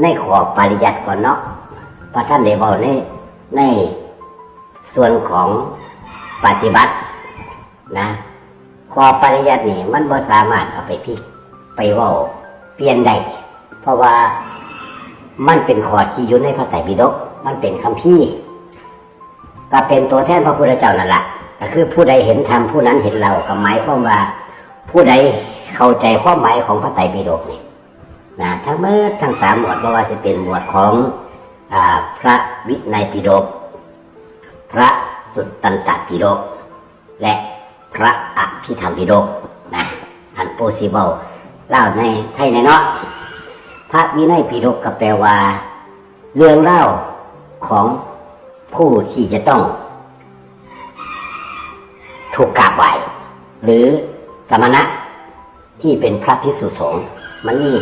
ในขอบปริยัติก่อนเนาะพระท่านได้บอกในในส่วนของปฏิบัตินะขอปริยัตินี่มันบ่สามารถเอาไปพิกไปว่าเปลี่ยนได้เพราะว่ามันเป็นขอที่อยู่ในพระไตรปิฎกมันเป็นคำพี่ก็เป็นตัวแทนพระพุทธเจ้านั่นแหละก็คือผู้ใดเห็นธรรมผู้นั้นเห็นเราก็หมายความว่า ผู้ใดเข้าใจความหมายของพระไตรปิฎกนี่ นะทั้งเมื่อทั้งสามหมวดไม่ว่าจะเป็นหมวดของอพระวินัยปิฎกพระสุตตันตปิฎกและพระอภิธรรมปิฎกนะอันโปซิเบลเล่าในไทยในเนาะพระวินัยปิฎกก็แปลว่า เรื่องเล่าของผู้ที่จะต้อง ถูกกราบไหวหรือสมณะที่เป็นพระพิสุสงฆ์มันมี